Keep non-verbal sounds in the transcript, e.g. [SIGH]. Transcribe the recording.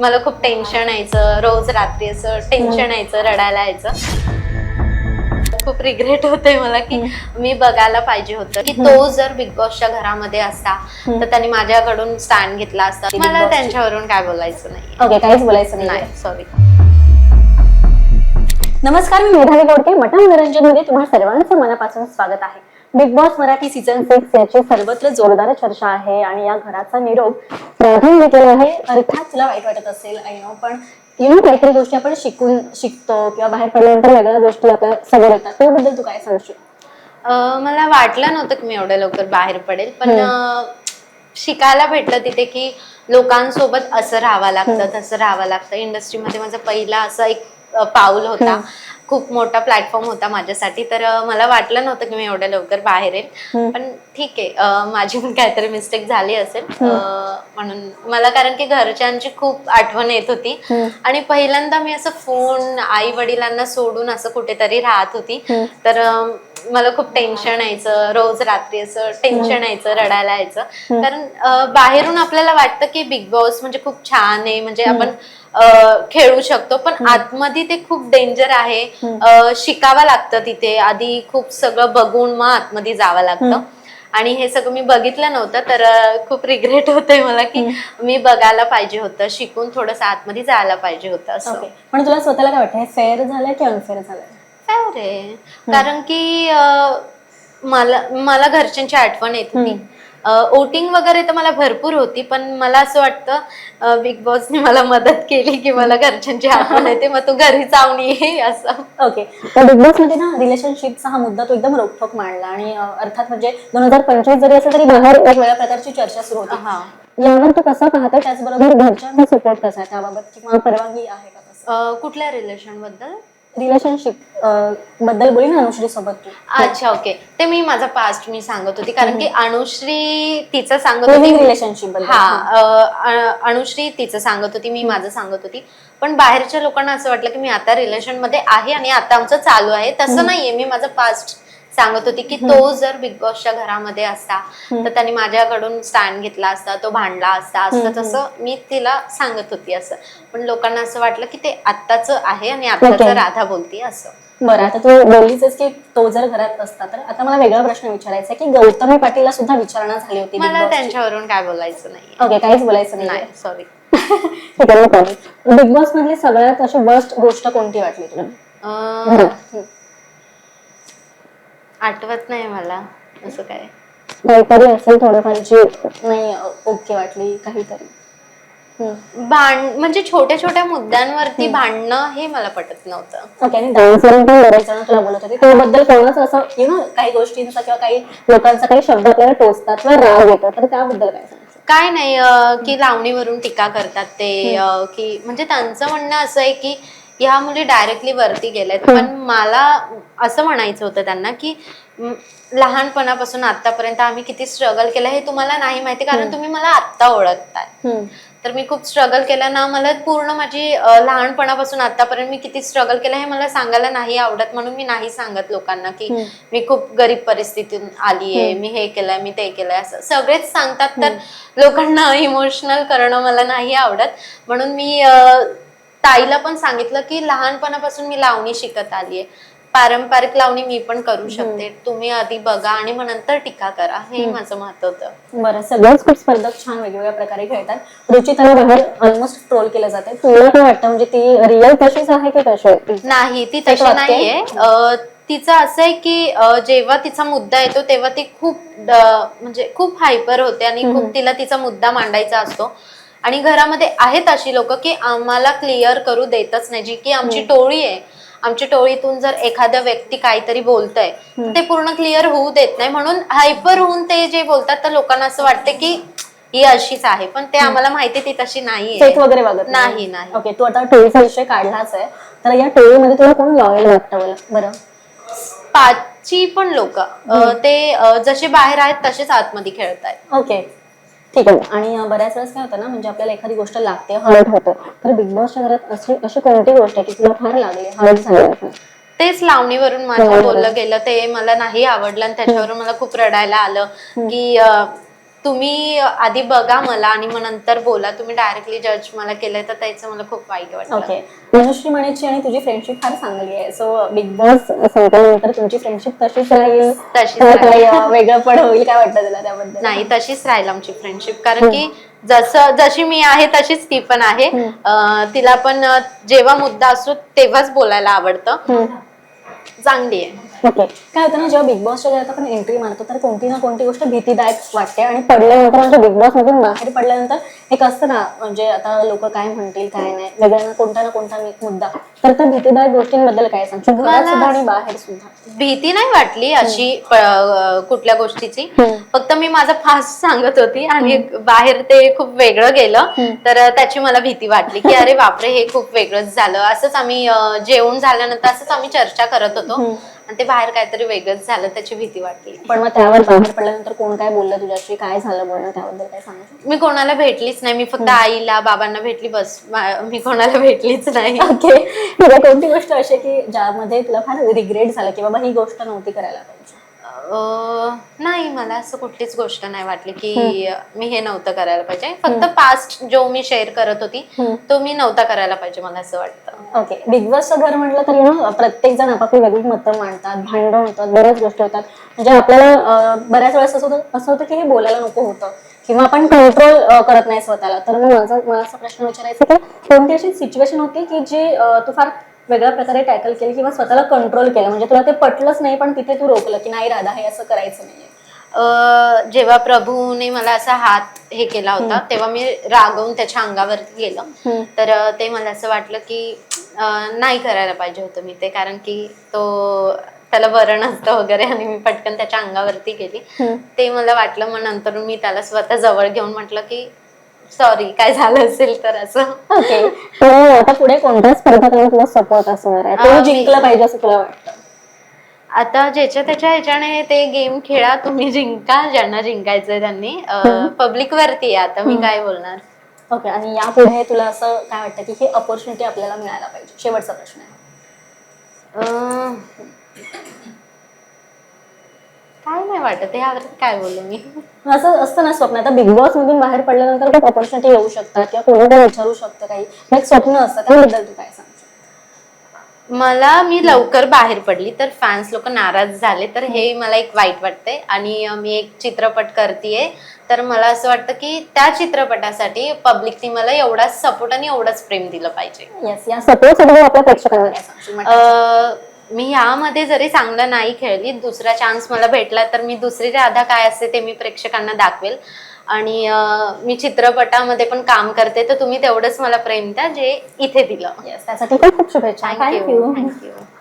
मला खूप टेन्शन यायचं रोज रात्री असं टेन्शन यायचं रडायला यायचं. खूप रिग्रेट होते मला की मी बघायला पाहिजे होतं की तो जर बिग बॉसच्या घरामध्ये असता तर त्यांनी माझ्याकडून स्टँड घेतला असता. मला. त्यांच्यावरून काय बोलायचं नाही ओके काहीच बोलायचं नाही सॉरी नमस्कार मी मेधावी गोडके मटन मनोरंजनमध्ये तुम्हा सर्वांचं मनापासून स्वागत आहे. Bigg Boss Marathi season six याची सर्वत्र जोरदार चर्चा आहे आणि या घराचा निरोप राघव घेतलेला आहे. अर्थात तुला वाईट वाटत असेल आय नो पण यु नो काहीतरी गोष्टी आपण शिकून शिकतो किंवा बाहेर पडल्यानंतर वेगळ्या गोष्टी आपल्यासमोर येतात. त्याबद्दल तू काय सांगशील मला वाटलं नव्हतं की मी एवढ्या लवकर बाहेर पडेल पण शिकायला भेटलं तिथे की लोकांसोबत असं राहावं लागतं तसं राहावं लागतं. इंडस्ट्रीमध्ये माझा पहिला असं एक पाऊल होता. खूप मोठा प्लॅटफॉर्म होता माझ्यासाठी. तर मला वाटलं नव्हतं की मी एवढ्या लवकर बाहेर येईल. पण ठीक आहे माझी पण काहीतरी मिस्टेक झाली असेल. म्हणून मला कारण की घरच्यांची खूप आठवण येत होती. आणि पहिल्यांदा मी असं फोन आई वडिलांना सोडून असं कुठेतरी राहत होती. तर मला खूप टेन्शन यायचं. रोज रात्री असं टेन्शन यायचं रडायला यायचं. कारण बाहेरून आपल्याला वाटतं की बिग बॉस म्हणजे खूप छान आहे. म्हणजे आपण खेळू शकतो. पण आतमध्ये ते खूप डेंजर आहे. शिकावं लागतं तिथे. आधी खूप सगळं बघून मग आतमध्ये जावं लागतं. आणि हे सगळं मी बघितलं नव्हतं तर खूप रिग्रेट होतंय मला की मी बघायला पाहिजे होतं शिकून थोडस आतमध्ये जायला पाहिजे होतं असं. पण तुला स्वतःला काय वाटतं? हे फेअर झालंय की अनफेअर झालंय? Fair आहे. कारण की मला मला घरच्यांची आठवण येत होती. वोटिंग वगैरे तर मला भरपूर होती पण मला असं वाटतं बिग बॉसने मला मदत केली की मला घरच्यांची आठवण येते मग तू घरी जाऊन ये असं. ओके तर बिग बॉसमध्ये ना रिलेशनशिपचा हा मुद्दा तो एकदम रोखोक मांडला आणि अर्थात म्हणजे दोन हजार पंचवीस जरी असलं तरी बाहेर एक वेगळ्या प्रकारची चर्चा सुरू होती. हा. यावर तू कसं पाहतो त्याचबरोबर घरच्यांचा सपोर्ट कसा त्याबाबत किंवा परवानगी आहे का कुठल्या रिलेशनबद्दल? रिलेशनशिपबद्दल बोली ना अनुश्री सोबत अच्छा ओके ते मी माझा पास्ट मी सांगत होती. कारण की अनुश्री तिचं सांगत होती. रिलेशनशिपबद्दल. हा अनुश्री तिचं सांगत होती मी माझं सांगत होती. पण बाहेरच्या लोकांना असं वाटलं की मी आता रिलेशनमध्ये आहे आणि आता आमचं चालू आहे. तसं नाहीये. मी माझं पास्ट सांगत होती की तो जर बिग बॉसच्या घरामध्ये असता तर त्यांनी माझ्याकडून स्टँड घेतला असता तो भांडला असता असं तसं मी तिला सांगत होती असं. पण लोकांना असं वाटलं की ते आत्ताच आहे आणि आत्ताच. राधा बोलती असं. बरं आता तू बोललीच की तो जर घरात असता तर आता मला वेगळा प्रश्न विचारायचा आहे की गौतमी पाटीलला सुद्धा विचारणा झाली होती मला. त्यांच्यावरून काय बोलायचं नाही ओके काहीच बोलायचं नाही सॉरी ठीक आहे बिग बॉस मधली सगळ्यात अशी वर्स्ट गोष्ट कोणती वाटली तुला? आठवत नाही मला असं काय. काहीतरी असेल थोडंफार जी नाही ओके वाटली काहीतरी. भांड म्हणजे छोट्या छोट्या मुद्द्यांवरती भांडणं हे मला पटत नव्हतं. ओके आणि डान्स वरून पण बरेच जण तुला बोलत होते. त्याबद्दल कोणाच असं यु नो काही गोष्टींचा किंवा काही लोकांचा काही शब्द आपल्याला टोचतात किंवा राग येतो. तर त्याबद्दल काय काय नाही अं, की लावणीवरून टीका करतात ते अं, की म्हणजे त्यांचं म्हणणं असं आहे की ह्या मुली डायरेक्टली वरती गेल्यात पण मला असं म्हणायचं होतं त्यांना की लहानपणापासून आतापर्यंत आम्ही किती स्ट्रगल केलं हे तुम्हाला नाही माहिती कारण तुम्ही मला आत्ता ओळखताय. तर मी खूप स्ट्रगल केलं. ना मला पूर्ण माझी लहानपणापासून आतापर्यंत मी किती स्ट्रगल केलं हे मला सांगायला नाही आवडत म्हणून मी नाही सांगत लोकांना की मी खूप गरीब परिस्थितीतून आली आहे मी हे केलंय मी ते केलंय असं सगळेच सांगतात. तर लोकांना [LAUGHS] इमोशनल करणं मला नाही आवडत. म्हणून मी ताईला पण सांगितलं की लहानपणापासून मी लावणी शिकत आली आहे पारंपरिक लावणी मी पण करू शकते. तुम्ही आधी बघा आणि मग नंतर टीका करा. हे माझं मत होतं. बरं सगळेच खूप स्पर्धक छान वेगवेगळ्या प्रकारे खेळतात. रुचिताला बाहेर ऑलमोस्ट ट्रोल केलं जाते. तुला काय वाटतं? म्हणजे ती रिअल तशीच आहे की कशी? नाही ती तशी? नाहीये. तिचं असं आहे की जेव्हा तिचा मुद्दा येतो तेव्हा ती खूप म्हणजे खूप हायपर होते आणि खूप तिला तिचा मुद्दा मांडायचा असतो. आणि घरामध्ये आहेत अशी लोक की आम्हाला क्लिअर करू देतच नाही. जी की आमची टोळी आहे. आमच्या टोळीतून जर एखादा व्यक्ती काहीतरी बोलतय ते पूर्ण क्लिअर होऊ देत नाही. म्हणून हायपर होऊन ते जे बोलतात तर लोकांना असं वाटतं की ही अशीच आहे. पण ते आम्हाला माहिती ती तशी फेक वगैरे नाही. नाही ओके तू आता टोळीचा विषय काढलाच आहे. तर या टोळीमध्ये तुला कोण लॉयल वाटतं बरं? पाचची पण लोक. ते जसे बाहेर आहेत तसेच आतमध्ये खेळत आहेत ओके. ठीक आहे आणि बऱ्याच वेळेस काय होतं ना म्हणजे आपल्याला एखादी गोष्ट लागते हर्ट होतं तर बिग बॉसच्या घरात अशी अशी कोणती गोष्ट आहे की तुला फार लागली हर्ट झाली? तेच लावणीवरून माझ्या बोललं गेलं ते मला नाही आवडलं आणि त्याच्यावरून मला खूप रडायला आलं की तुम्ही आधी बघा मला आणि मग नंतर बोला. तुम्ही डायरेक्टली जज मला केलंय तर त्याचं मला खूप वाईट वाटलं. ओके मनोश्री मणेची आणि तुझी फ्रेंडशिप फार चांगली आहे. सो बिग बॉस संपल्यानंतर तुमची फ्रेंडशिप तशीच राहील? तशीच वेगळं पण होईल काय वाटतं तुला त्याबद्दल? नाही तशीच राहील आमची फ्रेंडशिप कारण की जसं जशी मी आहे तशीच ती पण आहे. तिला पण जेव्हा मुद्दा असतो तेव्हाच बोलायला आवडतं. चांगली आहे. ओके. काय होतं ना जेव्हा बिग बॉसच्या घरात आपण एंट्री मारतो तर कोणती ना कोणती गोष्ट भीतीदायक वाटते आणि पडल्यानंतर म्हणजे बिग बॉस मधून बाहेर पडल्यानंतर एक असतं ना म्हणजे आता लोक काय म्हणतील काय नाही वेगळा ना कोणता ना कोणता एक मुद्दा. तर त्या भीतीदायक गोष्टींबद्दल काय घरात सुद्धा आणि बाहेर सुद्धा. भीती नाही वाटली अशी प- कुठल्या गोष्टीची. फक्त मी माझा फास्ट सांगत होती आणि बाहेर ते खूप वेगळं गेलं. तर त्याची मला भीती वाटली की अरे बापरे हे खूप वेगळंच झालं. असंच आम्ही अं, जेवण झाल्यानंतर असंच आम्ही चर्चा करत होतो. आणि ते बाहेर काहीतरी वेगळंच झालं त्याची भीती वाटली. पण मग त्यावर बाहेर पडल्यानंतर कोण काय बोललं तुझ्याशी काय झालं बोलणं? त्याबद्दल काय सांगू मी कोणाला भेटलीच नाही. मी फक्त आईला बाबांना भेटली बस. मा- मी कोणाला भेटलीच नाही. ओके. कोणती गोष्ट अशी आहे की ज्यामध्ये तुला फार रिग्रेट झालं की बाबा ही गोष्ट नव्हती करायला पाहिजे? नाही मला असं कुठलीच गोष्ट नाही वाटली की मी हे नव्हतं करायला पाहिजे. फक्त पास्ट जो मी शेअर करत होती. तो मी नव्हता करायला पाहिजे मला असं वाटतं. ओके बिग बॉसचं घर म्हटलं तर ना प्रत्येक जण आपापली वेगळी मतं मांडतात भांडण होतात बऱ्याच गोष्टी होतात. म्हणजे आपल्याला बऱ्याच वेळेस असं होतं असं होतं की हे बोलायला नको होतं. किंवा आपण कंट्रोल करत नाही स्वतःला. तर मग माझा मला असा प्रश्न विचारायचा की कोणती अशी सिच्युएशन होती की जी तू फार वेगळ्या प्रकारे टॅकल केली किंवा स्वतःला कंट्रोल केलं. म्हणजे तुला ते पटलंच नाही पण तिथे तू रोखलं की नाही राधा हे असं करायचं नाहीये. अं, जेव्हा प्रभूने मला असा हात हे केला होता तेव्हा मी रागवून त्याच्या अंगावरती गेलं. तर ते मला असं वाटलं की नाही करायला पाहिजे होतं मी ते कारण की तो त्याला बरं नसतं वगैरे आणि मी पटकन त्याच्या अंगावरती गेली. ते मला वाटलं मग नंतर मी त्याला स्वतः जवळ घेऊन म्हटलं की सॉरी काय झालं असेल तर असं. ओके तर आता पुढे कोणत्या स्पर्धकांना तुला सपोर्ट असणार आहे. मी- जिंकलं पाहिजे असं तुला वाटतं. आता ज्याच्या त्याच्या ह्याच्याने ते गेम खेळा तुम्ही जिंका ज्यांना जिंकायचंय त्यांनी. पब्लिक वरती आहे आता मी काय बोलणार. ओके आणि यापुढे तुला असं काय वाटतं की ही अपॉर्च्युनिटी आपल्याला मिळायला पाहिजे? शेवटचा प्रश्न आहे. अं, काय नाही वाटत यावर काय बोलू मी? असं असतं ना स्वप्न. आता बिग बॉस मधून बाहेर पडल्यानंतर खूप अपॉर्च्युनिटी येऊ शकतात किंवा कोणी पण विचारू शकतं काही. एक स्वप्न असतं. त्याबद्दल तू काय सांगू मला मी लवकर बाहेर पडली तर फॅन्स लोक नाराज झाले. तर हे मला एक वाईट वाटतंय. आणि मी एक चित्रपट करतेय. तर मला असं वाटतं की त्या चित्रपटासाठी पब्लिकनी मला एवढाच सपोर्ट आणि एवढंच प्रेम दिलं पाहिजे. येस या सपोर्टसाठी आपल्या प्रेक्षकांना मी यामध्ये जरी चांगलं नाही खेळली दुसरा चान्स मला भेटला तर मी दुसरी राधा काय असते ते मी प्रेक्षकांना दाखवेल. आणि मी चित्रपटामध्ये पण काम करते तर तुम्ही तेवढंच मला प्रेम द्या जे इथे दिलं. Yes, त्यासाठी खूप शुभेच्छा. Thank you thank you